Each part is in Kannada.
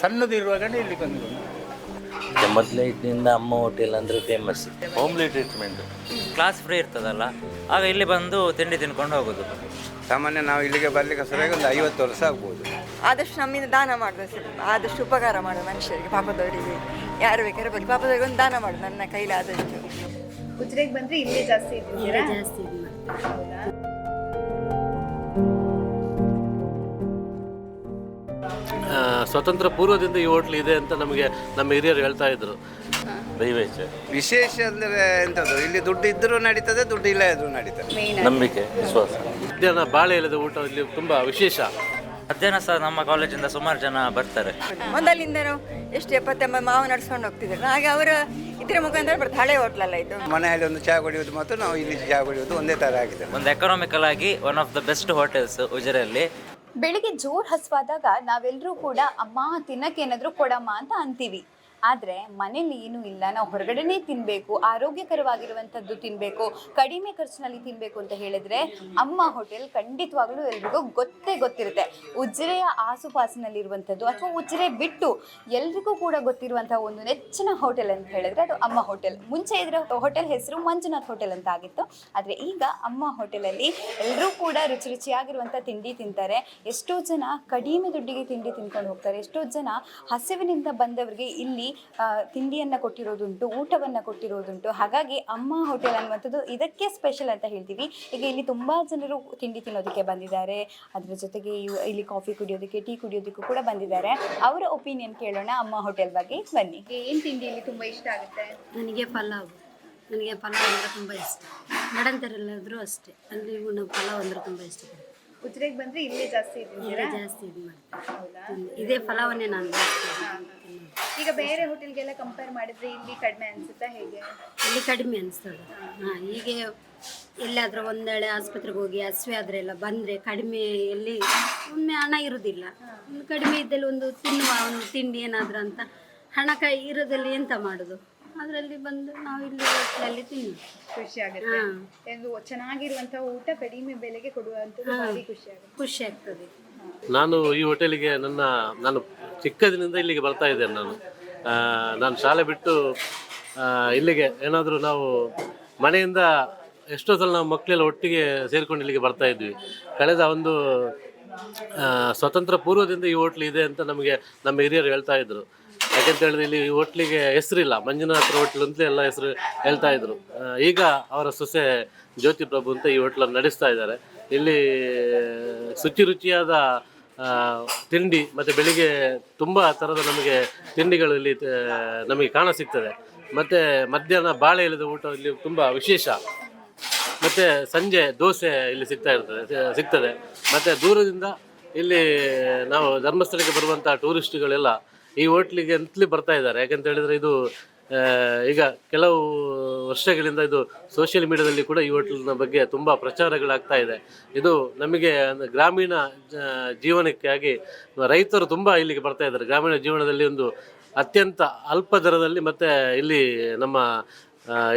ಸಣ್ಣದಿರುವಾಗನೇ ಇಲ್ಲಿ ಬಂದು ಮೊದಲೇ ಇದ್ದಿಂದ ಅಮ್ಮ ಹೋಟೆಲ್ ಅಂದರೆ famous homely treatment class free ಇರ್ತದಲ್ಲ ಆಗ ಇಲ್ಲಿ ಬಂದು ತಿಂಡಿ ತಿನ್ಕೊಂಡು ಹೋಗೋದು. ಸಾಮಾನ್ಯ ನಾವು ಇಲ್ಲಿಗೆ ಬರ್ಲಿಕ್ಕೆ ಸರಿಯಾಗಿ ಒಂದು ಐವತ್ತು ವರ್ಷ ಆಗ್ಬೋದು. ಆದಷ್ಟು ನಮ್ಮಿಂದ ದಾನ ಮಾಡೋದು ಸರ್ ಆದಷ್ಟು ಉಪಕಾರ ಮಾಡೋದು ಮನುಷ್ಯರಿಗೆ ಪಾಪದವರಿಗೆ. ಯಾರು ಬೇಕಾದ್ರೆ ಬರಲಿ ಪಾಪದವರಿಗೆ ಒಂದು ದಾನ ಮಾಡೋದು ನನ್ನ ಕೈಲಾದಷ್ಟು ಉಜಿರೆಗೆ ಬಂದರೆ ಇಲ್ಲೇ ಜಾಸ್ತಿ ಇದ್ದೀರಾ ಜಾಸ್ತಿ ಸ್ವತಂತ್ರ ಪೂರ್ವದಿಂದ ಈ ಹೋಟ್ಲ್ ಇದೆ ಅಂತ ನಮಗೆ ನಮ್ಮ ಹಿರಿಯರು ಹೇಳ್ತಾ ಇದ್ರು. ದೈವೇಚ್ಛ ವಿಶೇಷ ಅಂದ್ರೆ ಎಂಥದ್ದು ಇಲ್ಲಿ ದುಡ್ಡು ಇದ್ದರೂ ನಡೀತದೆ ದುಡ್ಡು ಇಲ್ಲ ಇದ್ರೂ ನಡೀತದೆ. ನಂಬಿಕೆ ವಿಶ್ವಾಸ. ಮಧ್ಯಾಹ್ನ ಬಾಳೆ ಎಲೆದ ಊಟ ಇಲ್ಲಿ ತುಂಬ ವಿಶೇಷ. ಮಧ್ಯಾಹ್ನ ಸಹ ನಮ್ಮ ಕಾಲೇಜಿಂದ ಸುಮಾರು ಜನ ಬರ್ತಾರೆ. ಮೊದಲಿಂದ ನಾವು ಎಷ್ಟು ಎಪ್ಪತ್ತೆಂಬ ಮಾವು ನಡ್ಸ್ಕೊಂಡು ಹೋಗ್ತಿದ್ರು ಹಾಗೆ ಅವರ ಇದ್ರ ಮುಖಾಂತರ ಬರ್ತಾರೆ. ಹಳೆ ಹೋಟ್ಲಲ್ಲ ಇದು. ಮನೆಯಲ್ಲಿ ಒಂದು ಚಹಾ ಕುಡಿಯೋದು ಮತ್ತು ನಾವು ಇಲ್ಲಿ ಚಹಾ ಕುಡಿಯೋದು ಒಂದೇ ಥರ ಆಗಿದೆ. ಒಂದು ಎಕನಾಮಿಕಲ್ ಆಗಿ one of the best hotels ಉಜಿರೆಯಲ್ಲಿ. ಬೆಳಿಗ್ಗೆ ಜೋರು ಹಸುವಾದಾಗ ನಾವೆಲ್ಲರೂ ಕೂಡ ಅಮ್ಮ ತಿನ್ನಕ್ಕೆ ಏನಾದರೂ ಕೊಡಮ್ಮ ಅಂತ ಅಂತೀವಿ. ಆದರೆ ಮನೇಲಿ ಏನೂ ಇಲ್ಲ. ನಾವು ಹೊರಗಡೆನೇ ತಿನ್ನಬೇಕು ಆರೋಗ್ಯಕರವಾಗಿರುವಂಥದ್ದು ತಿನ್ನಬೇಕು ಕಡಿಮೆ ಖರ್ಚಿನಲ್ಲಿ ತಿನ್ನಬೇಕು ಅಂತ ಹೇಳಿದ್ರೆ ಅಮ್ಮ ಹೋಟೆಲ್ ಖಂಡಿತವಾಗ್ಲೂ ಎಲ್ರಿಗೂ ಗೊತ್ತೇ ಗೊತ್ತಿರುತ್ತೆ. ಉಜಿರೆಯ ಆಸುಪಾಸಿನಲ್ಲಿರುವಂಥದ್ದು ಅಥವಾ ಉಜಿರೆ ಬಿಟ್ಟು ಎಲ್ರಿಗೂ ಕೂಡ ಗೊತ್ತಿರುವಂಥ ಒಂದು ನೆಚ್ಚಿನ ಹೋಟೆಲ್ ಅಂತ ಹೇಳಿದ್ರೆ ಅದು ಅಮ್ಮ ಹೋಟೆಲ್. ಮುಂಚೆ ಇದ್ರ ಹೋಟೆಲ್ ಹೆಸರು ಮಂಜುನಾಥ್ ಹೋಟೆಲ್ ಅಂತ ಆಗಿತ್ತು. ಆದರೆ ಈಗ ಅಮ್ಮ ಹೋಟೆಲಲ್ಲಿ ಎಲ್ಲರೂ ಕೂಡ ರುಚಿ ರುಚಿಯಾಗಿರುವಂಥ ತಿಂಡಿ ತಿಂತಾರೆ. ಎಷ್ಟೋ ಜನ ಕಡಿಮೆ ದುಡ್ಡಿಗೆ ತಿಂಡಿ ತಿನ್ಕೊಂಡು ಹೋಗ್ತಾರೆ. ಎಷ್ಟೋ ಜನ ಹಸಿವಿನಿಂದ ಬಂದವರಿಗೆ ಇಲ್ಲಿ ತಿಂಡಿಯನ್ನು ಕೊಟ್ಟಿರೋದುಂಟು ಊಟವನ್ನು ಕೊಟ್ಟಿರೋದುಂಟು. ಹಾಗಾಗಿ ಅಮ್ಮ ಹೋಟೆಲ್ ಅನ್ನುವಂಥದ್ದು ಇದಕ್ಕೆ ಸ್ಪೆಷಲ್ ಅಂತ ಹೇಳ್ತೀವಿ. ಈಗ ಇಲ್ಲಿ ತುಂಬ ಜನರು ತಿಂಡಿ ತಿನ್ನೋದಕ್ಕೆ ಬಂದಿದ್ದಾರೆ. ಅದರ ಜೊತೆಗೆ ಇವ್- ಇಲ್ಲಿ ಕಾಫಿ ಕುಡಿಯೋದಕ್ಕೆ ಟೀ ಕುಡಿಯೋದಕ್ಕೂ ಕೂಡ ಬಂದಿದ್ದಾರೆ. ಅವರ ಒಪಿನಿಯನ್ ಕೇಳೋಣ ಅಮ್ಮ ಹೋಟೆಲ್ ಬಗ್ಗೆ. ಬನ್ನಿ. ಏನು ತಿಂಡಿ ಇಲ್ಲಿ ತುಂಬ ಇಷ್ಟ ಆಗುತ್ತೆ? ನನಗೆ ಪಲಾವ್. ನನಗೆ ಪಲಾವ್ ಅಂದರೆ ತುಂಬ ಇಷ್ಟ. ನಡಂತರಲ್ಲಾದರೂ ಅಷ್ಟೇ. ಅಲ್ಲಿ ನಾವು ಪಲಾವ್ ಅಂದರೆ ತುಂಬ ಇಷ್ಟ. ಉಜ್ರೆಗೆ ಬಂದರೆ ಇಲ್ಲೇ ಜಾಸ್ತಿ ಇಲ್ಲೇ ಜಾಸ್ತಿ ಇದು ಮಾಡ್ತೀನಿ ತಿಂದು- ಇದೇ ಪಲಾವನ್ನೇ ನಾನು. ಈಗ ಬೇರೆ ಹೋಟೆಲ್ಗೆಲ್ಲ ಕಂಪೇರ್ ಮಾಡಿದ್ರೆ ಇಲ್ಲಿ ಕಡಿಮೆ ಅನ್ಸುತ್ತಾ ಹೇಗೆ? ಇಲ್ಲಿ ಕಡಿಮೆ ಅನಿಸ್ತದೆ. ಹಾಂ ಹೀಗೆ ಎಲ್ಲಾದರೂ ಒಂದೇಳೆ ಆಸ್ಪತ್ರೆಗೆ ಹೋಗಿ ಹಸಿವೆ ಆದ್ರೆ ಎಲ್ಲ ಬಂದ್ರೆ ಕಡಿಮೆ ಎಲ್ಲಿ ಒಮ್ಮೆ ಹಣ ಇರುದಿಲ್ಲ. ಒಂದು ಕಡಿಮೆ ಇದ್ದಲ್ಲಿ ಒಂದು ತಿನ್ನುವ ಒಂದು ತಿಂಡಿ ಏನಾದರೂ ಅಂತ ಹಣ ಕೈ ಇರೋದಲ್ಲಿ ಎಂತ ಮಾಡುದು? ಅದರಲ್ಲಿ ಬಂದು ನಾವು ಇಲ್ಲಿ ಹೋಟ್ಲಲ್ಲಿ ತಿನ್ನು ಖುಷಿ ಆಗುತ್ತೆ. ಹಾಂ. ಚೆನ್ನಾಗಿರುವಂತಹ ಊಟ ಕಡಿಮೆ ಬೆಲೆಗೆ ಕೊಡುವಂತ ಭಾರಿ ಖುಷಿ ಆಗುತ್ತೆ. ಖುಷಿ ಆಗ್ತದೆ. ನಾನು ಈ ಹೋಟೆಲ್ಗೆ ನನ್ನ ನಾನು ಚಿಕ್ಕದಿನಿಂದ ಇಲ್ಲಿಗೆ ಬರ್ತಾ ಇದ್ದೇನೆ ನಾನು. ನಾನು ಶಾಲೆ ಬಿಟ್ಟು ಇಲ್ಲಿಗೆ ಏನಾದರೂ ನಾವು ಮನೆಯಿಂದ ಎಷ್ಟೋ ಸಲ ನಾವು ಮಕ್ಕಳೆಲ್ಲ ಒಟ್ಟಿಗೆ ಸೇರಿಕೊಂಡು ಇಲ್ಲಿಗೆ ಬರ್ತಾ ಇದ್ವಿ. ಕಳೆದ ಒಂದು ಸ್ವತಂತ್ರ ಪೂರ್ವದಿಂದ ಈ ಹೋಟ್ಲು ಇದೆ ಅಂತ ನಮಗೆ, ನಮ್ಮ ಹಿರಿಯರು ಹೇಳ್ತಾ ಇದ್ರು. ಯಾಕೆಂತ ಹೇಳಿದ್ರೆ ಇಲ್ಲಿ ಈ ಹೋಟ್ಲಿಗೆ ಹೆಸರಿಲ್ಲ. ಮಂಜುನಾಥ ಹೋಟ್ಲು ಅಂತ ಎಲ್ಲ ಹೆಸರು ಹೇಳ್ತಾ ಇದ್ರು. ಈಗ ಅವರ ಸೊಸೆ ಜ್ಯೋತಿ ಪ್ರಭು ಅಂತ ಈ ಹೋಟ್ಲನ್ನು ನಡೆಸ್ತಾ ಇದ್ದಾರೆ. ಇಲ್ಲಿ ಶುಚಿ ರುಚಿಯಾದ ತಿಂಡಿ ಮತ್ತು ಬೆಳಿಗ್ಗೆ ತುಂಬ ಥರದ ನಮಗೆ ತಿಂಡಿಗಳಲ್ಲಿ ನಮಗೆ ಕಾಣ ಸಿಗ್ತದೆ. ಮತ್ತು ಮಧ್ಯಾಹ್ನ ಬಾಳೆ ಎಲೆದ ಊಟ ಇಲ್ಲಿ ತುಂಬ ವಿಶೇಷ. ಮತ್ತು ಸಂಜೆ ದೋಸೆ ಇಲ್ಲಿ ಸಿಗ್ತಾ ಇರ್ತದೆ ಸಿಗ್ತದೆ. ಮತ್ತು ದೂರದಿಂದ ಇಲ್ಲಿ ನಾವು ಧರ್ಮಸ್ಥಳಕ್ಕೆ ಬರುವಂಥ ಟೂರಿಸ್ಟ್ಗಳೆಲ್ಲ ಈ ಹೋಟ್ಲಿಗೆ ಅಂತಲೇ ಬರ್ತಾ ಇದ್ದಾರೆ. ಯಾಕಂತ ಹೇಳಿದರೆ ಇದು ಈಗ ಕೆಲವು ವರ್ಷಗಳಿಂದ ಇದು ಸೋಷಿಯಲ್ ಮೀಡಿಯಾದಲ್ಲಿ ಕೂಡ ಈ ಹೋಟ್ಲಿನ ಬಗ್ಗೆ ತುಂಬ ಪ್ರಚಾರಗಳಾಗ್ತಾ ಇದೆ. ಇದು ನಮಗೆ ಗ್ರಾಮೀಣ ಜೀವನಕ್ಕಾಗಿ ರೈತರು ತುಂಬ ಇಲ್ಲಿಗೆ ಬರ್ತಾ ಇದ್ದಾರೆ. ಗ್ರಾಮೀಣ ಜೀವನದಲ್ಲಿ ಒಂದು ಅತ್ಯಂತ ಅಲ್ಪ ದರದಲ್ಲಿ ಮತ್ತು ಇಲ್ಲಿ ನಮ್ಮ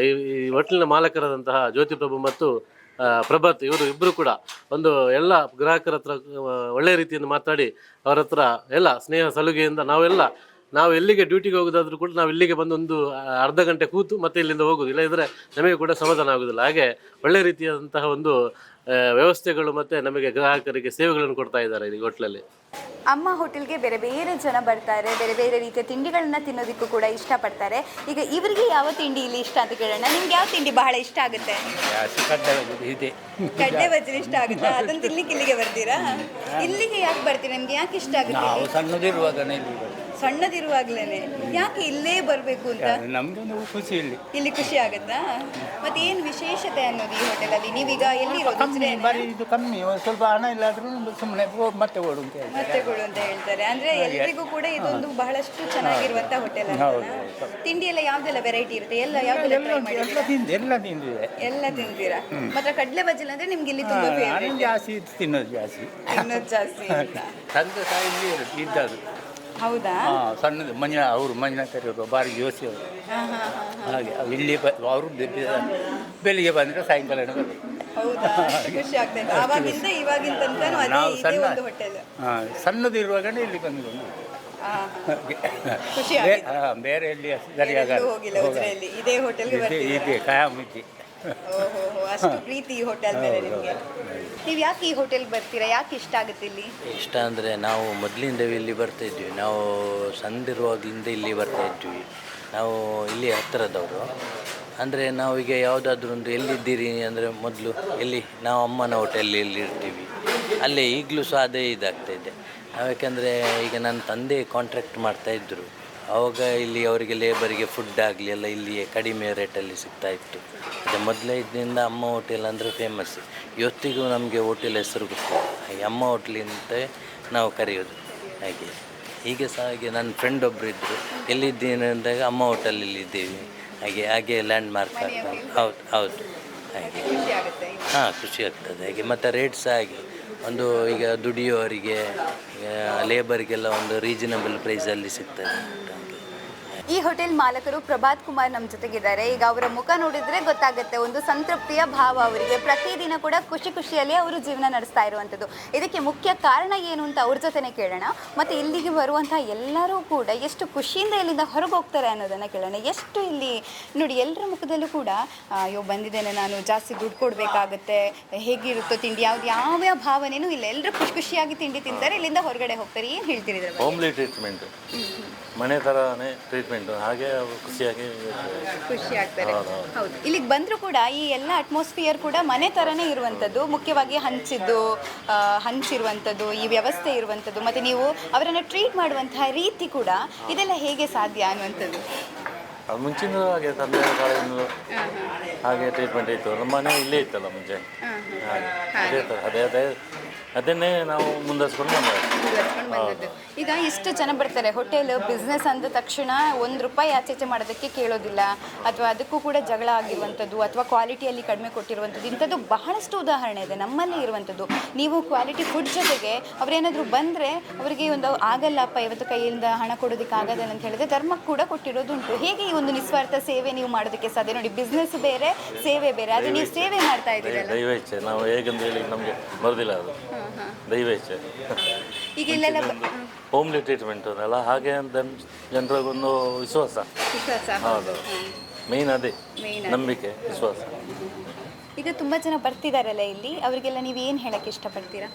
ಈ ಹೋಟ್ಲಿನ ಮಾಲಕರಾದಂತಹ ಜ್ಯೋತಿ ಪ್ರಭು ಮತ್ತು ಪ್ರಭತ್ ಇವರು ಇಬ್ಬರು ಕೂಡ ಒಂದು ಎಲ್ಲ ಗ್ರಾಹಕರ ಹತ್ರ ಒಳ್ಳೆಯ ರೀತಿಯಿಂದ ಮಾತಾಡಿ ಅವರ ಹತ್ರ ಎಲ್ಲ ಸ್ನೇಹ ಸಲುಗೆಯಿಂದ ನಾವೆಲ್ಲ ನಾವು ಎಲ್ಲಿಗೆ ಡ್ಯೂಟಿಗೆ ಹೋಗೋದಾದ್ರೂ ಕೂಡ ನಾವು ಇಲ್ಲಿಗೆ ಬಂದು ಒಂದು ಅರ್ಧ ಗಂಟೆ ಕೂತು ಮತ್ತೆ ಇಲ್ಲಿಂದ ಹೋಗೋದು. ಇಲ್ಲದಿದ್ದರೆ ನಮಗೆ ಕೂಡ ಸಮಾಧಾನ ಆಗೋದಿಲ್ಲ. ಹಾಗೆ ಒಳ್ಳೆ ರೀತಿಯಾದಂತಹ ಒಂದು ವ್ಯವಸ್ಥೆಗಳು ಮತ್ತೆ ನಮಗೆ ಗ್ರಾಹಕರಿಗೆ ಸೇವೆಗಳನ್ನು ಕೊಡ್ತಾ ಇದ್ದಾರೆ ಈ ಹೋಟ್ಲಲ್ಲಿ ಅಮ್ಮ ಹೋಟೆಲ್ಗೆ ಬೇರೆ ಬೇರೆ ಜನ ಬರ್ತಾರೆ ಬೇರೆ ಬೇರೆ ರೀತಿಯ ತಿಂಡಿಗಳನ್ನ ತಿನ್ನೋದಕ್ಕೂ ಕೂಡ ಇಷ್ಟಪಡ್ತಾರೆ. ಈಗ ಇವರಿಗೆ ಯಾವ ತಿಂಡಿ ಇಲ್ಲಿ ಇಷ್ಟ ಅಂತ ಕೇಳೋಣ. ನಿಮ್ಗೆ ಯಾವ ತಿಂಡಿ ಬಹಳ ಇಷ್ಟ ಆಗುತ್ತೆ? ಇದೆ ಕಡ್ಲೆ ಬಜ್ರಿ ಇಷ್ಟ ಆಗುತ್ತೆ? ಅದನ್ನ ತಿನ್ಲಿಕ್ಕೆ ಇಲ್ಲಿಗೆ ಬರ್ತೀರಾ? ಇಲ್ಲಿಗೆ ಯಾಕೆ ಬರ್ತೀರಾ? ನಿಮ್ಗೆ ಯಾಕೆ ಇಷ್ಟ ಆಗುತ್ತೆ? ನಾವು ಇಲ್ಲಿ? ಸಣ್ಣದಿರುವಾಗ್ಲೇನೆ. ಯಾಕೆ ಇಲ್ಲೇ ಬರಬೇಕು ಅಂತ? ನಮಗೆ ಒಂದು ಖುಷಿ ಇಲ್ಲಿ. ಇಲ್ಲಿ ಖುಷಿ ಆಗುತ್ತಾ? ಮತ್ತೆ ಏನ್ ವಿಶೇಷತೆ ಅನ್ನೋದು ಈ ಹೋಟೆಲಲ್ಲಿ? ನೀವೀಗ ಎಲ್ಲಿರೋದು? ಕಮ್ಮಿ ಉಜಿರೆನಾ? ಬರೀ ಇದು ಕಮ್ಮಿ. ಒಂದು ಸ್ವಲ್ಪ ಹಣ ಇಲ್ಲಾದ್ರೂ ಸುಮ್ಮನೆ ಮತ್ತೆ ಓಡು ಅಂತ ಮತ್ತೆ ಕೊಡು ಅಂತ ಹೇಳ್ತಾರೆ. ಅಂದ್ರೆ ಎಲ್ರಿಗೂ ಕೂಡ ಇದೊಂದು ಬಹಳಷ್ಟು ಚೆನ್ನಾಗಿರುವಂತ ಹೋಟೆಲ್ ಹೌದು, ತಿಂಡಿ ಎಲ್ಲ ಯಾವ್ದೆಲ್ಲ ವೆರೈಟಿ ಇರುತ್ತೆ? ಎಲ್ಲ ಯಾವ್ದೆಲ್ಲ ಎಲ್ಲ try ಉಂಟು, ಎಲ್ಲ ಮಾಡಿದ್ದೀರಾ? ತಿಂದು ಎಲ್ಲ ತಿಂದಿದೆ ಎಲ್ಲ ತಿಂತೀರಾ ಮಾತ್ರ ಕಡ್ಲೆ ಬಜ್ಜಿಲ್ ಅಂದ್ರೆ ನಿಮ್ಗೆ ಇಲ್ಲಿ ತುಂಬಾ ಜಾಸ್ತಿ ತಿನ್ನೋದು ಜಾಸ್ತಿ. ತಿನ್ನೋದು ಜಾಸ್ತಿ ಅಂತ. ತಂದೆ ತಾಯಿ ಇದ್ದದ್ದು. ಹೌದಾ? ಹಾಂ ಸಣ್ಣದು ಮಂಜುನಾ ಅವರು ಮಂಜುನಾಥರು ಬಾರಿ ಜೋಶಿ ಅವರು. ಹಾಗೆ ಅವ್ರು ಇಲ್ಲಿ ಬ ಅವರು ಬೆಳಿಗ್ಗೆ ಬಂದರೆ ಸಾಯಂಕಾಲ ಹೌದಾ? ಖುಷಿ ಆಗ್ತಾ ಆವಾಗಿಂದ ಇವಾಗಿನ ತನಕನೂ ಅದೇ ನಾವು ಇದೇ ಸಣ್ಣ ಒಂದು ಹೋಟೆಲ್ ಹಾಂ ಸಣ್ಣದಿರುವಾಗನೇ ಇಲ್ಲಿ ಬಂದು ಬಂದು. ಖುಷಿ ಬೇ- ಆಗಿದೆ. ಬೇರೆ ಇಲ್ಲಿ ಸರಿಯಾಗ ಎಲ್ಲೂ ಹೋಗಿಲ್ಲ ಉಜಿರೆಯಲ್ಲಿ ಇದೇ ಹೋಟೆಲ್ಗೆ ಇದೆ ಕಾಯಂ ಓಹೋ ಹೋ, ಅಷ್ಟು ಪ್ರೀತಿ ಈ ಹೋಟೆಲ್ ಮೇಲೆ ನಿಮಗೆ. ನೀವು ಯಾಕೆ ಈ ಹೋಟೆಲ್ಗೆ ಬರ್ತೀರಾ? ಯಾಕೆ ಇಷ್ಟ ಆಗುತ್ತೆ ಇಲ್ಲಿ? ಇಷ್ಟ ಅಂದರೆ ನಾವು ಮೊದಲಿಂದ ಇಲ್ಲಿ ಬರ್ತಾ ಇದ್ವಿ. ನಾವು ಸಣ್ಣದಿರುವಾಗಲಿಂದ ಇಲ್ಲಿ ಬರ್ತಾ ಇದ್ವಿ. ನಾವು ಇಲ್ಲಿ ಹತ್ತಿರದವರು ಅಂದರೆ ನಾವು ಈಗ ಯಾವುದಾದ್ರೂ ಒಂದು ಎಲ್ಲಿದ್ದೀರಿ ಅಂದರೆ ಮೊದಲು ಎಲ್ಲಿ ನಾವು ಅಮ್ಮನ ಹೋಟೆಲ್ ಎಲ್ಲಿ ಇರ್ತೀವಿ. ಅಲ್ಲೇ ಈಗಲೂ ಸಹ ಅದೇ ಇದಾಗ್ತಾ ಇದೆ. ಯಾಕೆಂದರೆ ಈಗ ನನ್ನ ತಂದೆ ಕಾಂಟ್ರಾಕ್ಟ್ ಮಾಡ್ತಾಯಿದ್ರು ಆವಾಗ ಇಲ್ಲಿ ಅವರಿಗೆ ಲೇಬರಿಗೆ ಫುಡ್ ಆಗಲಿ ಎಲ್ಲ ಇಲ್ಲಿಯೇ ಕಡಿಮೆ ರೇಟಲ್ಲಿ ಸಿಗ್ತಾ ಇತ್ತು. ಅದು ಮೊದಲೇ ಇದರಿಂದ ಅಮ್ಮ ಹೋಟೆಲ್ ಅಂದರೆ ಫೇಮಸ್ ಇವತ್ತಿಗೂ ನಮಗೆ ಹೋಟೆಲ್ ಹೆಸರು ಗೊತ್ತಿಲ್ಲ. ಹಾಗೆ ಅಮ್ಮ ಹೋಟ್ಲಿಂದ ನಾವು ಕರೆಯೋದು. ಹಾಗೆ. ಹೀಗೆ ಸಹ ಹಾಗೆ ನನ್ನ ಫ್ರೆಂಡ್ ಒಬ್ಬರು ಇದ್ದರು ಎಲ್ಲಿದ್ದೀನಿ ಅಂದಾಗ ಅಮ್ಮ ಹೋಟೆಲಲ್ಲಿ ಇದ್ದೀವಿ. ಹಾಗೆ ಹಾಗೆ ಲ್ಯಾಂಡ್ ಮಾರ್ಕ್ ಹೌದು ಹೌದು. ಹಾಗೆ. ಹಾಂ, ಖುಷಿ ಆಗ್ತದೆ. ಹಾಗೆ ಮತ್ತು ರೇಟ್ ಸಹ ಹಾಗೆ. ಒಂದು ಈಗ ದುಡಿಯೋರಿಗೆ ಲೇಬರಿಗೆಲ್ಲ ಒಂದು ರೀಸನಬಲ್ ಪ್ರೈಸಲ್ಲಿ ಸಿಗ್ತದೆ. ಈ ಹೋಟೆಲ್ ಮಾಲಕರು ಪ್ರಭಾತ್ ಕುಮಾರ್ ನಮ್ಮ ಜೊತೆಗಿದ್ದಾರೆ. ಈಗ ಅವರ ಮುಖ ನೋಡಿದ್ರೆ ಗೊತ್ತಾಗುತ್ತೆ, ಒಂದು ಸಂತೃಪ್ತಿಯ ಭಾವ ಅವರಿಗೆ. ಪ್ರತಿದಿನ ಕೂಡ ಖುಷಿ ಖುಷಿಯಲ್ಲಿ ಅವರು ಜೀವನ ನಡೆಸ್ತಾ ಇರುವಂಥದ್ದು. ಇದಕ್ಕೆ ಮುಖ್ಯ ಕಾರಣ ಏನು ಅಂತ ಅವ್ರ ಜೊತೆನೆ ಕೇಳೋಣ. ಮತ್ತು ಇಲ್ಲಿಗೆ ಬರುವಂತಹ ಎಲ್ಲರೂ ಕೂಡ ಎಷ್ಟು ಖುಷಿಯಿಂದ ಇಲ್ಲಿಂದ ಹೊರಗೆ ಹೋಗ್ತಾರೆ ಅನ್ನೋದನ್ನು ಕೇಳೋಣ. ಎಷ್ಟು ಇಲ್ಲಿ, ನೋಡಿ, ಎಲ್ಲರ ಮುಖದಲ್ಲೂ ಕೂಡ ಅಯ್ಯೋ, ಬಂದಿದ್ದೇನೆ ನಾನು, ಜಾಸ್ತಿ ದುಡ್ಡು ಕೊಡಬೇಕಾಗತ್ತೆ, ಹೇಗಿರುತ್ತೋ ತಿಂಡಿ, ಯಾವ್ದು ಯಾವ ಭಾವನೆಯೂ ಇಲ್ಲ. ಎಲ್ಲರೂ ಖುಷಿ ಖುಷಿಯಾಗಿ ತಿಂಡಿ ತಿಂತಾರೆ, ಇಲ್ಲಿಂದ ಹೊರಗಡೆ ಹೋಗ್ತಾರೆ. ಏನು ಹೇಳ್ತೀರಿ ಮನೆ ಥರನೇ ಹಾಗೆ ಅವ್ರು ಖುಷಿಯಾಗಿ ಇರ್ತಾರೆ. ಖುಷಿ ಆಗ್ತಾರೆ. ಹೌದು, ಇಲ್ಲಿಗೆ ಬಂದರೂ ಕೂಡ ಈ ಎಲ್ಲ ಅಟ್ಮಾಸ್ಫಿಯರ್ ಕೂಡ ಮನೆ ಥರನೇ ಇರುವಂಥದ್ದು. ಮುಖ್ಯವಾಗಿ ಹಂಚಿದ್ದು ಆ, ಹಂಚಿರುವಂಥದ್ದು ಈ ವ್ಯವಸ್ಥೆ ಇರುವಂಥದ್ದು. ಮತ್ತು ನೀವು ಅವರನ್ನು ಟ್ರೀಟ್ ಮಾಡುವಂತಹ ರೀತಿ ಕೂಡ ಇದೆಲ್ಲ ಹೇಗೆ ಸಾಧ್ಯ ಅನ್ನುವಂಥದ್ದು. ಅದು ಮುಂಚಿನ ಹಾಗೆ ತಂದೆ ಹಾಗೆ ಟ್ರೀಟ್ಮೆಂಟ್ ಇತ್ತು. ನಮ್ಮ ಮನೆ ಇಲ್ಲೇ ಇತ್ತಲ್ಲ ಮುಂಚೆ. ಹಾಗೆ. ಅದೇ ಥರ ಅದೇ ಅದೇ ಅದನ್ನೇ ನಾವು ಮುಂದುವರ್ಸ್ಕೊಂಡು ಬಂದದ್ದು. ಮುಂದುವರ್ಸ್ಕೊಂಡು ಬಂದದ್ದು. ಈಗ ಇಷ್ಟು ಜನ ಬರ್ತಾರೆ ಹೋಟೆಲ್ ಬಿಸ್ನೆಸ್ ಅಂದ ತಕ್ಷಣ ಒಂದು ರೂಪಾಯಿ ಆಚೆಚೆ ಮಾಡೋದಕ್ಕೆ ಕೇಳೋದಿಲ್ಲ. ಅಥವಾ ಅದಕ್ಕೂ ಕೂಡ ಜಗಳ ಆಗಿರುವಂಥದ್ದು ಅಥವಾ ಕ್ವಾಲಿಟಿಯಲ್ಲಿ ಕಡಿಮೆ ಕೊಟ್ಟಿರುವಂಥದ್ದು ಇಂಥದ್ದು ಬಹಳಷ್ಟು ಉದಾಹರಣೆ ಇದೆ ನಮ್ಮಲ್ಲೇ ಇರುವಂಥದ್ದು. ನೀವು ಕ್ವಾಲಿಟಿ ಫುಡ್ ಜೊತೆಗೆ ಅವರೇನಾದರೂ ಬಂದರೆ ಅವರಿಗೆ ಒಂದು ಆಗಲ್ಲಪ್ಪ ಇವತ್ತು ಕೈಯಿಂದ ಹಣ ಕೊಡೋದಕ್ಕೆ ಆಗೋದಲ್ಲ ಅಂತ ಹೇಳಿದ್ರೆ ಧರ್ಮಕ್ಕೆ ಕೂಡ ಕೊಟ್ಟಿರೋದುಂಟು ಹೇಗೆ ಈ ಒಂದು ನಿಸ್ವಾರ್ಥ ಸೇವೆ ನೀವು ಮಾಡೋದಕ್ಕೆ ಸಾಧ್ಯ? ನೋಡಿ ಬಿಸ್ನೆಸ್ ಬೇರೆ ಸೇವೆ ಬೇರೆ. ಆದರೆ ನೀವು ಸೇವೆ ಮಾಡ್ತಾ ಇದ್ದೀರಲ್ಲ. ದೈವ ಇಚ್ಛೆ ನಾವು ಹೇಗಂತ ಹೇಳಿ ನಮಗೆ ಬರೋದಿಲ್ಲ ಅದು. ದೈವ ಇಚ್ಛೆ. ಈಗ ಇಲ್ಲೆಲ್ಲ ಬ- ಹೋಮ್ಲಿ ಟ್ರೀಟ್ಮೆಂಟ್ ಅಲ್ಲ ಹಾಗೆ ಅಂತ ಜನರಿಗೊಂದು ವಿಶ್ವಾಸ. ವಿಶ್ವಾಸ ಹೌದು. ಮೇನ್ ಅದೇ. ನಂಬಿಕೆ ವಿಶ್ವಾಸ. ಈಗ ತುಂಬ ಜನ ಬರ್ತಿದಾರಲ್ಲ ಇಲ್ಲಿ ಅವರಿಗೆಲ್ಲ ನೀವು ಏನು ಹೇಳಕ್ಕೆ ಇಷ್ಟಪಡ್ತೀರಾ?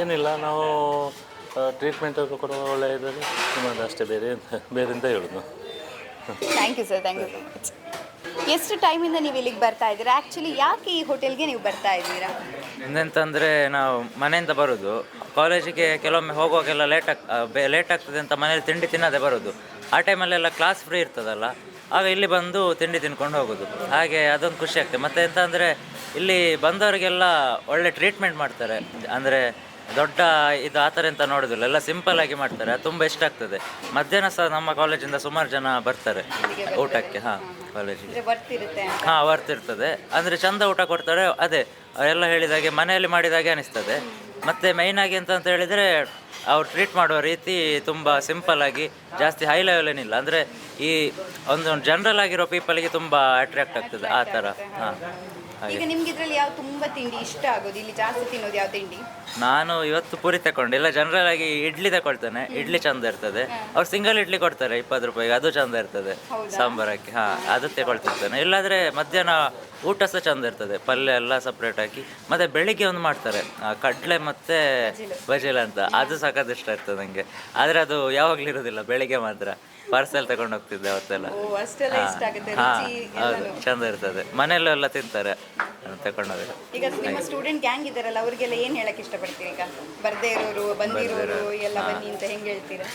ಏನಿಲ್ಲ ನಾವು ಟ್ರೀಟ್ಮೆಂಟ್ ಕೊಡುವ ಒಳ್ಳೆ ಇದ್ದರೆ ಸುಮ್ಮನೆ ಅಷ್ಟೇ ಬೇರೆ ಎಂತ ಬೇರೆ ಅಂತ ಹೇಳೋದು. Thank you sir thank you so much ಎಷ್ಟು ಟೈಮಿಂದ ನೀವು ಇಲ್ಲಿಗೆ ಬರ್ತಾ ಇದ್ದೀರಾ? ಆ್ಯಕ್ಚುಲಿ ಯಾಕೆ ಈ ಹೋಟೆಲ್ಗೆ ನೀವು ಬರ್ತಾ ಇದ್ದೀರಾ? ಎಂತಂದರೆ ನಾವು ಮನೆಯಿಂದ ಬರೋದು. ಕಾಲೇಜಿಗೆ ಕೆಲವೊಮ್ಮೆ ಹೋಗುವಾಗೆಲ್ಲ ಲೇಟ್ ಆಗ್ ಲೇಟ್ ಆಗ್ತದೆ ಅಂತ ಮನೇಲಿ ತಿಂಡಿ ತಿನ್ನದೇ ಬರೋದು. ಆ ಟೈಮಲ್ಲೆಲ್ಲ ಕ್ಲಾಸ್ ಫ್ರೀ ಇರ್ತದಲ್ಲ. ಆಗ ಇಲ್ಲಿ ಬಂದು ತಿಂಡಿ ತಿನ್ಕೊಂಡು ಹೋಗೋದು. ಹಾಗೆ ಅದೊಂದು ಖುಷಿ ಆಗ್ತದೆ. ಮತ್ತು ಎಂತ ಅಂದರೆ ಇಲ್ಲಿ ಬಂದವರಿಗೆಲ್ಲ ಒಳ್ಳೆ ಟ್ರೀಟ್ಮೆಂಟ್ ಮಾಡ್ತಾರೆ. ಅಂದರೆ ದೊಡ್ಡ ಇದು ಆ ಥರ ಅಂತ ನೋಡೋದಿಲ್ಲ. ಎಲ್ಲ ಸಿಂಪಲ್ ಆಗಿ ಮಾಡ್ತಾರೆ. ಅದು ತುಂಬ ಇಷ್ಟ ಆಗ್ತದೆ. ಮಧ್ಯಾಹ್ನ ಸಹ ನಮ್ಮ ಕಾಲೇಜಿಂದ ಸುಮಾರು ಜನ ಬರ್ತಾರೆ. ಊಟಕ್ಕೆ ಹಾಂ ಕಾಲೇಜಿಗೆ ಹಾಂ ಬರ್ತಿರ್ತದೆ. ಅಂದರೆ ಚಂದ ಊಟ ಕೊಡ್ತಾರೆ. ಅದೇ ಎಲ್ಲ ಹೇಳಿದಾಗೆ ಮನೆಯಲ್ಲಿ ಮಾಡಿದಾಗೆ ಅನಿಸ್ತದೆ. ಮತ್ತು ಆಗಿ ಅಂತ ಅಂತ ಹೇಳಿದರೆ ಅವ್ರು ಟ್ರೀಟ್ ಮಾಡುವ ರೀತಿ ತುಂಬ ಸಿಂಪಲ್ ಆಗಿ ಜಾಸ್ತಿ ಹೈ ಲೆವೆಲ್ ಏನಿಲ್ಲ. ಅಂದರೆ ಈ ಒಂದು ಜನರಲ್ ಆಗಿರೋ ಪೀಪಲ್ಗೆ ತುಂಬ ಅಟ್ರಾಕ್ಟ್ ಆಗ್ತದೆ. ಆ ಥರ ಹಾಂ. ಈಗ ನಿಮ್ಗೆ ಇದ್ರಲ್ಲಿ ಯಾವ ತುಂಬಾ ತಿಂಡಿ ಇಷ್ಟ ಆಗೋದು? ಇಲ್ಲಿ ಜಾಸ್ತಿ ತಿನ್ನೋದು ಯಾವ ತಿಂಡಿ? ನಾನು ಇವತ್ತು ಪೂರಿ ತಕೊಂಡೆ ಇಲ್ಲ ಜನರಲ್ ಆಗಿ ಇಡ್ಲಿ ತಗೊಳ್ತೇನೆ ಇಡ್ಲಿ ಚಂದ ಇರ್ತದೆ. ಅವ್ರು ಸಿಂಗಲ್ ಇಡ್ಲಿ ಕೊಡ್ತಾರೆ ಇಪ್ಪತ್ತು ರೂಪಾಯಿಗೆ. ಅದು ಚಂದ ಇರ್ತದೆ ಸಾಂಬಾರಕ್ಕೆ. ಹಾ ಅದು ತಗೊಳ್ತಿರ್ತೇನೆ. ಇಲ್ಲಾದ್ರೆ ಮಧ್ಯಾಹ್ನ ಊಟ ಸಹ ಚಂದ ಇರ್ತದೆ. ಪಲ್ಯ ಎಲ್ಲ ಸಪ್ರೇಟ್ ಹಾಕಿ. ಮತ್ತೆ ಬೆಳಿಗ್ಗೆ ಒಂದು ಮಾಡ್ತಾರೆ. ಆ, ಕಡ್ಲೆ ಮತ್ತೆ ಬಜಿಲ್ ಅಂತ. ಅದು ಸಖತ್ ಇಷ್ಟ ಇರ್ತದೆ ನನಗೆ ಆದ್ರೆ ಅದು ಯಾವಾಗಲೂ ಇರೋದಿಲ್ಲ. ಬೆಳಿಗ್ಗೆ ಮಾತ್ರ. ಪಾರ್ಸೆಲ್ ತಗೊಂಡು ಹೋಗ್ತಿದ್ದೆ ಅವತ್ತೆಲ್ಲ. ಓ ಅಷ್ಟೆಲ್ಲ ಇಷ್ಟ ಆಗುತ್ತೆ ಹಾಂ ರುಚಿ ಹೌದು ಎಲ್ಲಾನು. ಚಂದ ಇರ್ತದೆ. ಮನೆಯಲ್ಲೆಲ್ಲ ತಿಂತಾರೆ ತಗೊಂಡೋದ್ರೆ ಈಗ ನಿಮ್ಮ ಸ್ಟೂಡೆಂಟ್ ಗ್ಯಾಂಗ್ ಇದಾರಲ್ಲ ಅವರಿಗೆಲ್ಲ ಏನ್ ಹೇಳಕ್ ಇಷ್ಟಪಡ್ತೀರಿ ಈಗ? ಬರ್ದೇ ಇರೋರು ಬಂದಿರೋರು ಎಲ್ಲ ಬನ್ನಿ ಅಂತ ಹೆಂಗ್ ಹೇಳ್ತೀರಾ?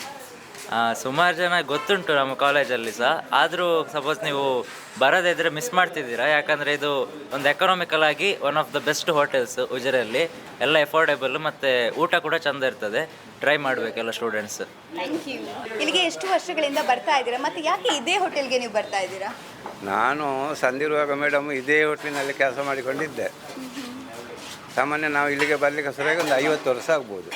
ಸುಮಾರು ಜನ ಗೊತ್ತುಂಟು ನಮ್ಮ ಕಾಲೇಜಲ್ಲಿ ಸಹ. ಆದರೂ ಸಪೋಸ್ ನೀವು ಬರದೇ ಇದ್ರೆ ಮಿಸ್ ಮಾಡ್ತಿದ್ದೀರಾ. ಯಾಕಂದರೆ ಇದು ಒಂದು ಎಕನಾಮಿಕಲ್ ಆಗಿ one of the best hotels ಉಜಿರೆಯಲ್ಲಿ. ಎಲ್ಲ ಎಫೋರ್ಡೆಬಲ್ ಮತ್ತು ಊಟ ಕೂಡ ಚಂದ ಇರ್ತದೆ. ಟ್ರೈ ಮಾಡಬೇಕೆಲ್ಲ ಸ್ಟೂಡೆಂಟ್ಸ್ ಥ್ಯಾಂಕ್ ಯು ಇಲ್ಲಿಗೆ ಎಷ್ಟು ವರ್ಷಗಳಿಂದ ಬರ್ತಾ ಇದ್ದೀರಾ? ಮತ್ತು ಯಾಕೆ ಇದೇ ಹೋಟೆಲ್ಗೆ ನೀವು ಬರ್ತಾ ಇದ್ದೀರಾ? ನಾನು ಸಂದಿರುವಾಗ ಮೇಡಮ್ ಇದೇ ಹೋಟ್ಲಿನಲ್ಲಿ ಕೆಲಸ ಮಾಡಿಕೊಂಡಿದ್ದೆ. ಸಾಮಾನ್ಯ ನಾವು ಇಲ್ಲಿಗೆ ಬರಲಿಕ್ಕೆ ಸರಿಯಾಗಿ ಒಂದು ಐವತ್ತು ವರ್ಷ ಆಗ್ಬೋದು.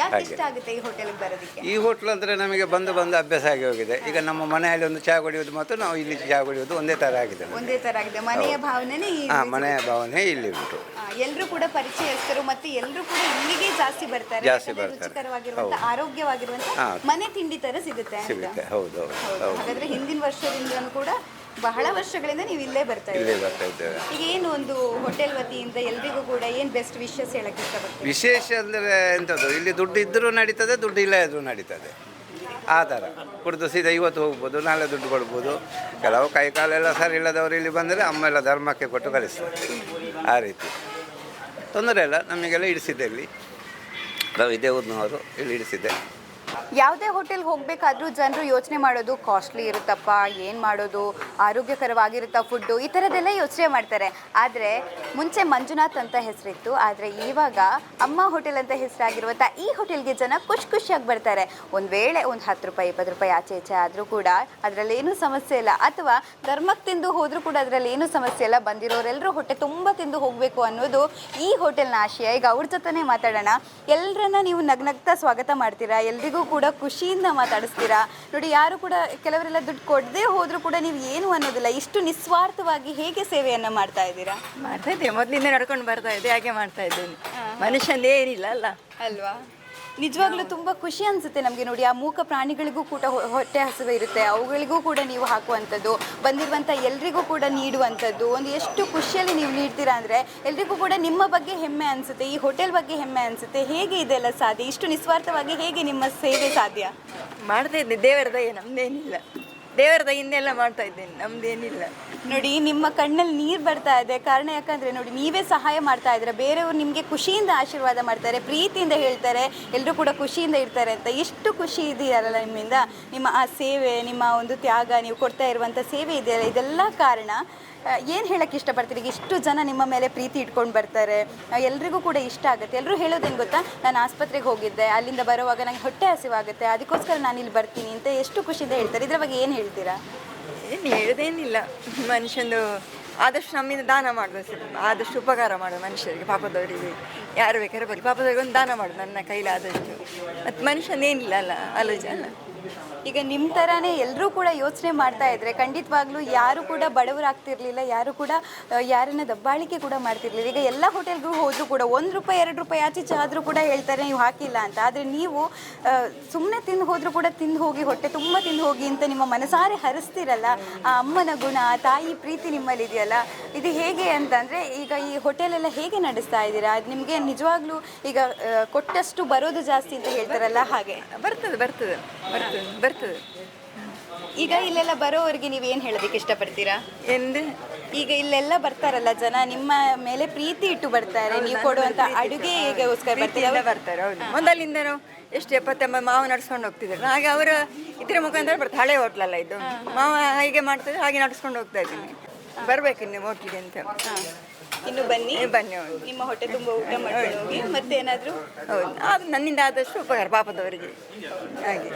ಯಾಕೆ ಇಷ್ಟ ಆಗುತ್ತೆ ಈ ಹೋಟೆಲ್ಗೆ ಬರೋದಕ್ಕೆ? ಈ ಹೋಟ್ಲ್ ಅಂದ್ರೆ ನಮಗೆ ಬಂದು ಬಂದು ಅಭ್ಯಾಸ ಆಗಿ ಹೋಗಿದೆ. ಈಗ ನಮ್ಮ ಮನೆಯಲ್ಲಿ ಒಂದು ಚಹಾ ಕುಡಿಯೋದು ಮತ್ತು ನಾವು ಇಲ್ಲಿ ಚಹಾ ಕುಡಿಯೋದು ಒಂದೇ ತರ ಆಗಿದೆ ಒಂದೇ ತರ ಆಗಿದೆ. ಮನೆಯ ಭಾವನೆನೇ ಈ ಹಾ ಮನೆಯ ಭಾವನೆ ಇಲ್ಲಿ ಉಂಟು. ಎಲ್ಲರೂ ಕೂಡ ಪರಿಚಯಸ್ಥರು ಮತ್ತೆ ಎಲ್ಲರೂ ಕೂಡ ಇಲ್ಲಿಗೆ ಜಾಸ್ತಿ ಬರ್ತಾರೆ. ಜಾಸ್ತಿ ಯಾಕಂದ್ರೆ ಬರ್ತಾರೆ. ರುಚಿಕರವಾಗಿರುವಂತ ಆರೋಗ್ಯವಾಗಿರುವಂತ ಹಾ. ಮನೆ ತಿಂಡಿ ತರ ಸಿಗುತ್ತೆ ಅಂತ. ಸಿಗುತ್ತೆ. ಹೌದು ಹೌದು ಹೌದು. ಹೌದು. ಹಾಗಾದ್ರೆ ಹಿಂದಿನ ವರ್ಷದಿಂದಲೂ ಕೂಡ ಬಹಳ ವರ್ಷಗಳಿಂದ ನೀವು ಇಲ್ಲೇ ಬರ್ತಾ ಇಲ್ಲೇ ಇದ್ದೀರಿ? ಬರ್ತಾ ಇದ್ದೇವೆ. ಈಗ ಏನು ಒಂದು ಹೋಟೆಲ್ ವತಿಯಿಂದ ಎಲ್ರಿಗೂ ಕೂಡ ಏನ್ ಬೆಸ್ಟ್ ವಿಶಸ್ ಹೇಳಕ್ಕೆ ಇಷ್ಟಪಡ್ತೀವಿ ವಿಶೇಷ ಅಂದರೆ ಎಂಥದ್ದು ಇಲ್ಲಿ ದುಡ್ಡು ಇದ್ದರೂ ನಡೀತದೆ ದುಡ್ಡು ಇಲ್ಲ ಇದ್ರೂ ನಡೀತದೆ. ಆ ಥರ ಕುಡಿದು ಸೀದಾ ಇವತ್ತು ಹೋಗ್ಬೋದು ನಾಳೆ ದುಡ್ಡು ಕೊಡ್ಬೋದು. ಕೆಲವು ಕೈ ಕಾಲೆಲ್ಲ ಸರಿ ಇಲ್ಲದವರು ಇಲ್ಲಿ ಬಂದರೆ ಅಮ್ಮ ಎಲ್ಲ ಧರ್ಮಕ್ಕೆ ಕೊಟ್ಟು ಕಳಿಸ್ತಾರೆ. ಆ ರೀತಿ. ತೊಂದರೆ ಇಲ್ಲ ನಮಗೆಲ್ಲ ಇಡಿಸಿದೆ ಇಲ್ಲಿ. ನಾವು ಇದೇ ಊರಿನವರು ಇಲ್ಲಿ ಇಡಿಸಿದೆ. ಯಾವುದೇ ಹೋಟೆಲ್ ಹೋಗಬೇಕಾದ್ರೂ ಜನರು ಯೋಚನೆ ಮಾಡೋದು ಕಾಸ್ಟ್ಲಿ ಇರುತ್ತಪ್ಪ, ಏನು ಮಾಡೋದು, ಆರೋಗ್ಯಕರವಾಗಿರುತ್ತಾ ಫುಡ್ಡು ಈ ಥರದ್ದೆಲ್ಲ ಯೋಚನೆ ಮಾಡ್ತಾರೆ. ಆದರೆ ಮುಂಚೆ ಮಂಜುನಾಥ್ ಅಂತ ಹೆಸರಿತ್ತು, ಆದರೆ ಇವಾಗ ಅಮ್ಮ ಹೋಟೆಲ್ ಅಂತ ಹೆಸರಾಗಿರುವಂಥ ಈ ಹೋಟೆಲ್ಗೆ ಜನ ಖುಷಿ ಖುಷಿಯಾಗಿ ಬರ್ತಾರೆ. ಒಂದು ವೇಳೆ ಒಂದು ಹತ್ತು ರೂಪಾಯಿ, ಇಪ್ಪತ್ತು ರೂಪಾಯಿ ಆಚೆ ಈಚೆ ಆದರೂ ಕೂಡ ಅದರಲ್ಲಿ ಏನೂ ಸಮಸ್ಯೆ ಇಲ್ಲ. ಅಥವಾ ಧರ್ಮಕ್ಕೆ ತಿಂದು ಹೋದರೂ ಕೂಡ ಅದರಲ್ಲಿ ಏನೂ ಸಮಸ್ಯೆ ಇಲ್ಲ ಬಂದಿರೋರೆಲ್ಲರೂ ಹೊಟ್ಟೆ ತುಂಬ ತಿಂದು ಹೋಗಬೇಕು ಅನ್ನೋದು ಈ ಹೋಟೆಲ್ನ ಆಶಯ. ಈಗ ಅವ್ರ ಜೊತೆನೇ ಮಾತಾಡೋಣ. ಎಲ್ಲರನ್ನ ನೀವು ನಗ್ನಗ್ತಾ ಸ್ವಾಗತ ಮಾಡ್ತೀರಾ? ಎಲ್ರಿಗೂ ಕೂಡ ಖುಷಿಯಿಂದ ಮಾತಾಡಿಸ್ತೀರಾ? ನೋಡಿ ಯಾರು ಕೂಡ ಕೆಲವರೆಲ್ಲ ದುಡ್ಡು ಕೊಡದೆ ಹೋದರೂ ಕೂಡ ನೀವು ಏನು ಅನ್ನೋದಿಲ್ಲ. ಇಷ್ಟು ನಿಸ್ವಾರ್ಥವಾಗಿ ಹೇಗೆ ಸೇವೆಯನ್ನು ಮಾಡ್ತಾ ಇದ್ದೀರಾ? ಮಾಡ್ತಾ ಇದ್ದೆ ಮೊದಲಿಂದ ನಡ್ಕೊಂಡು ಬರ್ತಾ ಇದ್ದೆ ಹಾಗೆ ಮಾಡ್ತಾ ಇದ್ದೇನೆ. ಮನುಷ್ಯಂದು ಏನಿಲ್ಲ ಅಲ್ಲ? ಅಲ್ವಾ? ನಿಜವಾಗ್ಲೂ ತುಂಬ ಖುಷಿ ಅನ್ಸುತ್ತೆ ನಮಗೆ ನೋಡಿ. ಆ ಮೂಕ ಪ್ರಾಣಿಗಳಿಗೂ ಕೂಡ ಹೊಟ್ಟೆ ಹಸಿವೆ ಇರುತ್ತೆ. ಅವುಗಳಿಗೂ ಕೂಡ ನೀವು ಹಾಕುವಂಥದ್ದು, ಬಂದಿರುವಂಥ ಎಲ್ರಿಗೂ ಕೂಡ ನೀಡುವಂಥದ್ದು, ಒಂದು ಎಷ್ಟು ಖುಷಿಯಲ್ಲಿ ನೀವು ನೀಡ್ತೀರಾ ಅಂದರೆ ಎಲ್ರಿಗೂ ಕೂಡ ನಿಮ್ಮ ಬಗ್ಗೆ ಹೆಮ್ಮೆ ಅನಿಸುತ್ತೆ, ಈ ಹೋಟೆಲ್ ಬಗ್ಗೆ ಹೆಮ್ಮೆ ಅನಿಸುತ್ತೆ. ಹೇಗೆ ಇದೆಲ್ಲ ಸಾಧ್ಯ? ಇಷ್ಟು ನಿಸ್ವಾರ್ಥವಾಗಿ ಹೇಗೆ ನಿಮ್ಮ ಸೇವೆ ಸಾಧ್ಯ? ಮಾಡ್ತಾ ಇದ್ದೆ ದೇವರದ ನಮ್ದೇನಿಲ್ಲ. ದೇವರ ದಯಿಂದೆಲ್ಲ ಮಾಡ್ತಾ ಇದ್ದೇನೆ, ನಮ್ದೇನಿಲ್ಲ. ನೋಡಿ, ನಿಮ್ಮ ಕಣ್ಣಲ್ಲಿ ನೀರು ಬರ್ತಾ ಇದೆ. ಕಾರಣ ಯಾಕಂದ್ರೆ ನೋಡಿ, ನೀವೇ ಸಹಾಯ ಮಾಡ್ತಾ ಇದ್ದೀರಾ. ಬೇರೆಯವರು ನಿಮಗೆ ಖುಷಿಯಿಂದ ಆಶೀರ್ವಾದ ಮಾಡ್ತಾರೆ, ಪ್ರೀತಿಯಿಂದ ಹೇಳ್ತಾರೆ. ಎಲ್ಲರೂ ಕೂಡ ಖುಷಿಯಿಂದ ಇರ್ತಾರೆ ಅಂತ. ಎಷ್ಟು ಖುಷಿ ಇದೆಯಲ್ಲ ನಿಮ್ಮಿಂದ? ನಿಮ್ಮ ಆ ಸೇವೆ, ನಿಮ್ಮ ಒಂದು ತ್ಯಾಗ, ನೀವು ಕೊಡ್ತಾ ಇರುವಂಥ ಸೇವೆ ಇದೆಯಲ್ಲ? ಇದೆಲ್ಲ ಕಾರಣ. ಏನು ಹೇಳಕ್ಕೆ ಇಷ್ಟಪಡ್ತೀರಿ? ಇಷ್ಟು ಜನ ನಿಮ್ಮ ಮೇಲೆ ಪ್ರೀತಿ ಇಟ್ಕೊಂಡು ಬರ್ತಾರೆ. ಎಲ್ರಿಗೂ ಕೂಡ ಇಷ್ಟ ಆಗುತ್ತೆ. ಎಲ್ಲರೂ ಹೇಳೋದೇನು ಗೊತ್ತಾ? ನಾನು ಆಸ್ಪತ್ರೆಗೆ ಹೋಗಿದ್ದೆ, ಅಲ್ಲಿಂದ ಬರುವಾಗ ನನಗೆ ಹೊಟ್ಟೆ ಹಸಿವಾಗುತ್ತೆ, ಅದಕ್ಕೋಸ್ಕರ ನಾನು ಇಲ್ಲಿ ಬರ್ತೀನಿ ಅಂತ ಎಷ್ಟು ಖುಷಿಯಿಂದ ಹೇಳ್ತಾರೆ. ಇದ್ರ ಬಗ್ಗೆ ಏನು ಹೇಳ್ತೀರಾ? ಏನು ಹೇಳೋದೇನಿಲ್ಲ. ಮನುಷ್ಯನು ಆದಷ್ಟು ನಮ್ಮಿಂದ ದಾನ ಮಾಡಬೇಕು ಆದಷ್ಟು ಉಪಕಾರ ಮಾಡೋದು ಮನುಷ್ಯರಿಗೆ, ಪಾಪದವರಿಗೆ. ಯಾರು ಬೇಕಾದ್ರೆ ಬರಲಿ. ಪಾಪದವರಿಗೆ ಒಂದು ದಾನ ಮಾಡೋದು ನನ್ನ ಕೈಲಾದಷ್ಟು. ಮತ್ತು ಮನುಷ್ಯನೇನಿಲ್ಲ ಅಲ್ಲ ಅಲ್ಲ. ಈಗ ನಿಮ್ಮ ಥರನೇ ಎಲ್ಲರೂ ಕೂಡ ಯೋಚನೆ ಮಾಡ್ತಾ ಇದ್ರೆ ಖಂಡಿತವಾಗ್ಲೂ ಯಾರು ಕೂಡ ಬಡವರಾಗ್ತಿರ್ಲಿಲ್ಲ, ಯಾರು ಕೂಡ ಯಾರನ್ನ ದಬ್ಬಾಳಿಕೆ ಕೂಡ ಮಾಡ್ತಿರ್ಲಿಲ್ಲ. ಈಗ ಎಲ್ಲ ಹೋಟೆಲ್ಗೂ ಹೋದರೂ ಕೂಡ ಒಂದು ರೂಪಾಯಿ, ಎರಡು ರೂಪಾಯಿ ಆಚೆ ಈಚೆ ಆದರೂ ಕೂಡ ಹೇಳ್ತಾರೆ, ನೀವು ಹಾಕಿಲ್ಲ ಅಂತ. ಆದರೆ ನೀವು ಸುಮ್ಮನೆ ತಿಂದು ಹೋದರೂ ಕೂಡ ತಿಂದು ಹೋಗಿ, ಹೊಟ್ಟೆ ತುಂಬ ತಿಂದು ಹೋಗಿ ಅಂತ ನಿಮ್ಮ ಮನಸಾರೆ ಹರಿಸ್ತಿರಲ್ಲ, ಆ ಅಮ್ಮನ ಗುಣ, ಆ ತಾಯಿ ಪ್ರೀತಿ ನಿಮ್ಮಲ್ಲಿ ಇದೆಯಲ್ಲ ಇದು ಹೇಗೆ ಅಂತಂದರೆ ಈಗ ಈ ಹೋಟೆಲೆಲ್ಲ ಹೇಗೆ ನಡೆಸ್ತಾ ಇದ್ದೀರಾ? ಅದು ನಿಮಗೆ ನಿಜವಾಗ್ಲೂ ಈಗ ಕೊಟ್ಟಷ್ಟು ಬರೋದು ಜಾಸ್ತಿ ಅಂತ ಹೇಳ್ತಾರಲ್ಲ ಹಾಗೆ. ಬರ್ತದೆ ಬರ್ತದೆ ಬರ್ತದೆ. ಬರ್ತದೆ. ಈಗ ಇಲ್ಲೆಲ್ಲ ಬರೋವರಿಗೆ ನೀವು ಏನು ಹೇಳೋದಕ್ಕೆ ಇಷ್ಟಪಡ್ತೀರಾ? ಎಂದು? ಈಗ ಇಲ್ಲೆಲ್ಲ ಬರ್ತಾರಲ್ಲ ಜನ ನಿಮ್ಮ ಮೇಲೆ ಪ್ರೀತಿ ಇಟ್ಟು ಬರ್ತಾರೆ ನೀವು ಕೊಡುವಂತ ಅಡುಗೆ ಈಗ ಬರ್ತೀರಾ? ಹೌದು. ಮೊದಲಿಂದನೂ ಎಷ್ಟು ಎಪ್ಪತ್ತೆಂಬತ್ತು ಮಾವ ನಡ್ಸ್ಕೊಂಡು ಹೋಗ್ತಿದ್ರು ಹಾಗೆ ಅವರ ಇದ್ರ ಮುಖಾಂತರ ಬರ್ತಾರೆ. ಹಳೆ ಹೋಟ್ಲಲ್ಲ ಇದು. ಮಾವ ಹೀಗೆ ಮಾಡ್ತಿದ್ರು ಹಾಗೆ ನಡ್ಸ್ಕೊಂಡು ಹೋಗ್ತಾ ಇದ್ದೀನಿ. ಬರ್ಬೇಕು ಇನ್ನು ಹೋಟ್ಲಿಗೆ ಅಂತ. ಇನ್ನು ಬನ್ನಿ. ಬನ್ನಿ ನಿಮ್ಮ ಹೊಟ್ಟೆ ತುಂಬ ಊಟ ಮಾಡ್ಕೊಂಡು ಹೋಗಿ ಮತ್ತೇನಾದರೂ? ಹೌದು. ಅದು ನನ್ನಿಂದ ಆದಷ್ಟು ಉಪಕಾರ ಪಾಪದವರಿಗೆ. ಹಾಗೆ.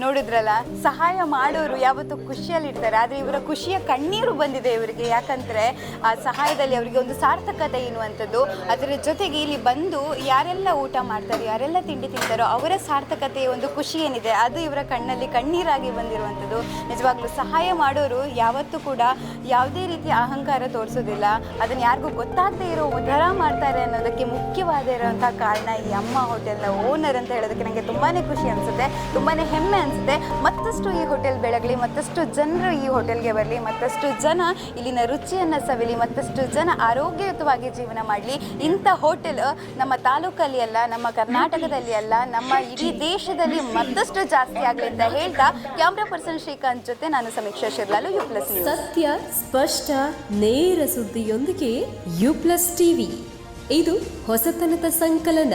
ನೋಡಿದ್ರಲ್ಲ, ಸಹಾಯ ಮಾಡೋರು ಯಾವತ್ತೂ ಖುಷಿಯಲ್ಲಿರ್ತಾರೆ ಆದರೆ ಇವರ ಖುಷಿಯ ಕಣ್ಣೀರು ಬಂದಿದೆ ಇವರಿಗೆ. ಯಾಕಂದರೆ, ಆ ಸಹಾಯದಲ್ಲಿ ಅವರಿಗೆ ಒಂದು ಸಾರ್ಥಕತೆ ಎನ್ನುವಂಥದ್ದು. ಅದರ ಜೊತೆಗೆ ಇಲ್ಲಿ ಬಂದು ಯಾರೆಲ್ಲ ಊಟ ಮಾಡ್ತಾರೆ, ಯಾರೆಲ್ಲ ತಿಂಡಿ ತಿಂತಾರೋ ಅವರ ಸಾರ್ಥಕತೆಯ ಒಂದು ಖುಷಿ ಏನಿದೆ, ಅದು ಇವರ ಕಣ್ಣಲ್ಲಿ ಕಣ್ಣೀರಾಗಿ ಬಂದಿರುವಂಥದ್ದು. ನಿಜವಾಗ್ಲೂ ಸಹಾಯ ಮಾಡೋರು ಯಾವತ್ತೂ ಕೂಡ ಯಾವುದೇ ರೀತಿ ಅಹಂಕಾರ ತೋರಿಸೋದಿಲ್ಲ. ಅದನ್ನು ಯಾರಿಗೂ ಗೊತ್ತಾಗದೇ ಇರೋ ಉದ್ಧಾರ ಮಾಡ್ತಾರೆ ಅನ್ನೋದಕ್ಕೆ ಮುಖ್ಯವಾದ ಇರುವಂಥ ಕಾರಣ ಈ ಅಮ್ಮ ಹೋಟೆಲ್ನ ಓನರ್ ಅಂತ ಹೇಳೋದಕ್ಕೆ ನನಗೆ ತುಂಬಾ ಖುಷಿ ಅನಿಸುತ್ತೆ. ತುಂಬಾ ಹೆಮ್ಮೆ ಅನಿಸುತ್ತೆ. ಮತ್ತಷ್ಟು ಈ ಹೋಟೆಲ್ ಬೆಳಗಲಿ, ಮತ್ತಷ್ಟು ಜನರು ಈ ಹೋಟೆಲ್ಗೆ ಬರಲಿ, ಮತ್ತಷ್ಟು ಜನ ಇಲ್ಲಿನ ರುಚಿಯನ್ನು ಸವಿಲಿ, ಮತ್ತಷ್ಟು ಜನ ಆರೋಗ್ಯಯುತವಾಗಿ ಜೀವನ ಮಾಡಲಿ. ಇಂಥ ಹೋಟೆಲ್ ನಮ್ಮ ತಾಲೂಕಲ್ಲಿ ಅಲ್ಲ, ನಮ್ಮ ಕರ್ನಾಟಕದಲ್ಲಿ ಅಲ್ಲ, ನಮ್ಮ ಇಡೀ ದೇಶದಲ್ಲಿ ಮತ್ತಷ್ಟು ಜಾಸ್ತಿ ಆಗಲಿ ಅಂತ ಹೇಳ್ತಾ ಕ್ಯಾಮ್ರಾ ಪರ್ಸನ್ ಶ್ರೀಕಾಂತ್ ಜೊತೆ ನಾನು ಸಮೀಕ್ಷಾ ಶಿರ್ಲಾಲು, ಯು ಪ್ಲಸ್ ಸತ್ಯ, ಸ್ಪಷ್ಟ, ನೇರ ಸುದ್ದಿಯೊಂದಿಗೆ ಯು ಪ್ಲಸ್ ಟಿವಿ. ಇದು ಹೊಸತನದ ಸಂಕಲನ.